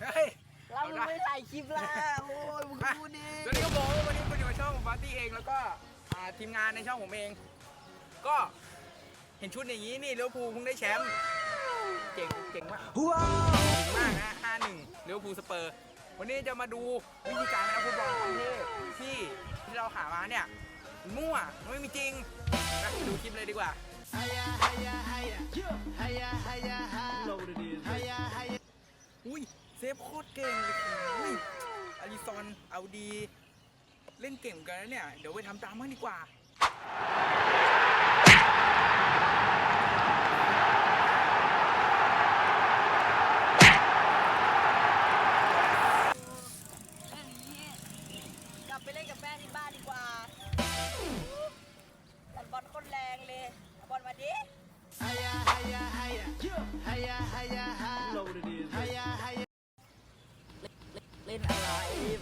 เฮ้ยเรามึงไม่ถ่ายคลิปละโอ้ยมึงพูดดิสวัสดีครับผมวันนี้ผมอยู่ในช่องของปาร์ตี้เองแล้วก็อ่าทีมงานในช่องผมเอง ก็เห็นชุดอย่างนี้นี่ลิเวอร์พูลเพิ่งได้แชมป์เก่งเก่งมาก ว้าวเก่งมากนะ 5-1ลิเวอร์พูลสเปอร์ วันนี้จะมาดูวิธีการเล่นฟุตบอลขั้นเทพที่ที่เราหามาเนี่ยมั่วมันไม่มีจริงนะดูคลิปเลยดีกว่าอุ้ เก่งเลยอุ้ยอลิซอนเอาดี เล่นเก่งกันแล้วเนี่ย เดี๋ยวไปทำตามมั่งดีกว่า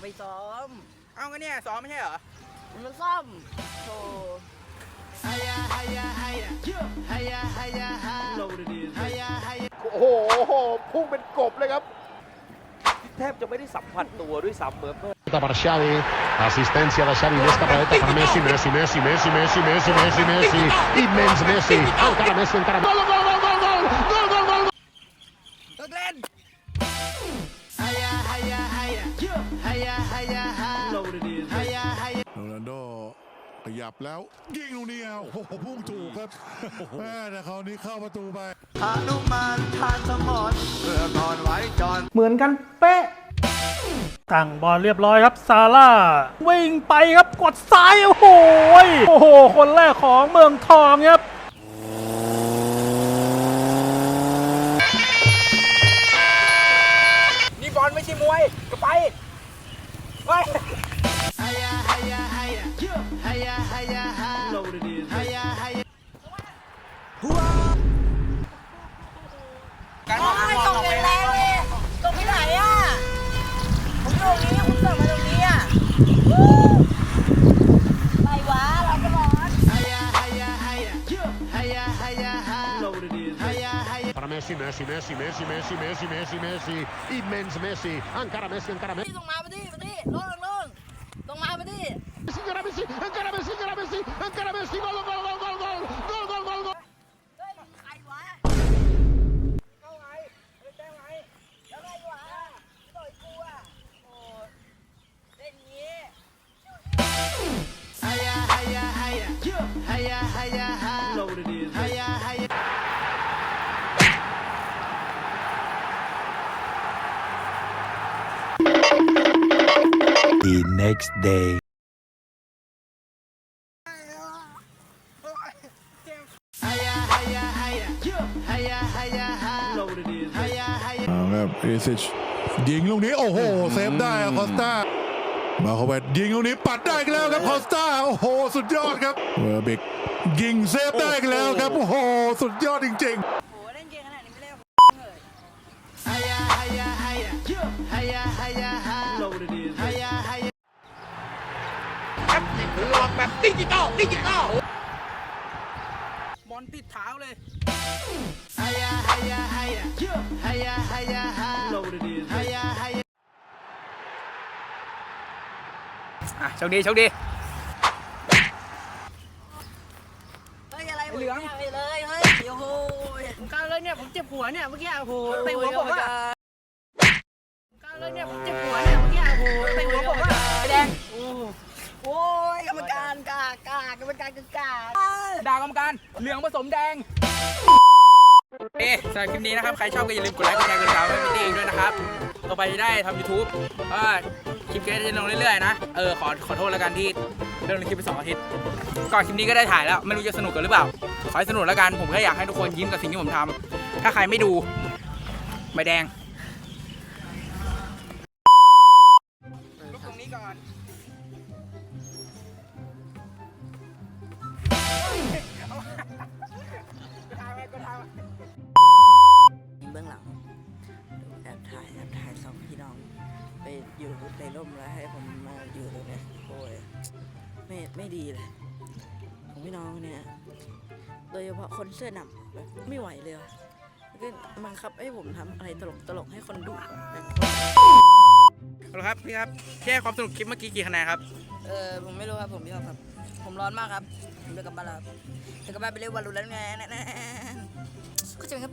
ไปซ้อม เอางั้นเนี่ยซ้อมไม่ใช่เหรอ มันซ่อมโธ่โอ้โห พุ่งเป็นกบเลยครับ แทบจะไม่ได้สัมผัสตัวด้วยซ้ำเหมือนเมื่อ per Xavi, assistencia da Xavi, aquesta paradeta per Messi, Messi, Messi, Messi, Messi, Messi, Messi, Messi, immens Messi, encara Messi, encara Gol, ยับแล้ว ยิงลูกนี้อะโอ้โหพุ่งถูกครับแม่แต่คราวนี้เข้าประตูไปเหมือนกันเป๊ะ ตั้งบอลเรียบร้อยครับซาร่าวิ่งไปครับกดซ้าย โอ้โหยโอ้โห คนแรกของเมืองทองครับนี่บ การออกโอ้ยบตอลกออกแรไปงๆเลยตกที่ไหนอะผมอยู่ตรงนี้คุณเสิร์ฟมาตรงนี้อะวู้ไปวะเราก็ร้อน per Messi, Messi, Messi, Messi, Messi, Messi, Messi, Messi, immens Messi, encara Messi, encara Messi, นี่ตรงมามาดิมาดิลงลงตรง the next day. เอาครับเอซิชยิงลูกนี้โอ้โหเซฟได้อะคอสตามาเข้าไปยิงลูกนี้ปัดได้อีกแล้วครับคอสตาโอ้โห สุดยอดครับเวอร์บิกยิงเซฟได้อีกแล้วครับโอ้โห สุดยอดจริง ๆ หลอกแบบดิจิตอลดิจิตอลบอลติดเท้าเลยอะโชคดีโชคดี เฮ้ยอะไรเหลืองไปเลยเฮ้ยโอ้โหผมกล้าเลยเนี่ยผมเจ็บหัวเนี่ยเมื่อกี้โอ้โหเตะหัวผมอะกล้า เลยเนี่ยผมเจ็บหัวเนี่ยเมื่อกี้โอ้โหเตะหัวผมอะแดงโอ้ยกรรมการกากากรรมการกากาด่ากรรมการเหลืองผสมแดงเอ๊ะสำหรับคลิปนี้นะครับ ใครชอบก็อย่าลืมกดไลค์กดแชร์กดติดตามให้พี่ตี้เองด้วยนะครับ ต่อไปจะได้ทำ YouTube เพราะว่าคลิปเกสจะลงเรื่อยๆนะ เออขอขอโทษแล้วกันที่เริ่มลงคลิปไปสองอาทิตย์ ก่อนคลิปนี้ก็ได้ถ่ายแล้ว ไม่รู้จะสนุกกันหรือเปล่า ขอให้สนุกแล้วกัน ผมแค่อยากให้ทุกคนยิ้มกับสิ่งที่ผมทำถ้าใครไม่ดูใบแดง อยู่ในร่มแล้วให้ผมมาอยู่ตรงเนี้ยโอ้ยไม่ไม่ดีเลยของพี่น้องเนี่ย โดยเฉพาะคนเสื้อดำแบบไม่ไหวเลยว่ะก็บังคับให้ผมทำอะไรตลกตลกๆให้คนดูอะแบบเอาละครับพี่ครับแค่ความสนุกคลิปเมื่อกี้กี่คะแนนครับ เออผมไม่รู้ครับผมไม่ชอบครับ ผมร้อนมากครับผมเลิกกลับบ้านแล้วครับเลิกกลับบ้านไปเล่นวันรุนแล้วไงนะเข้าใจไหมครับ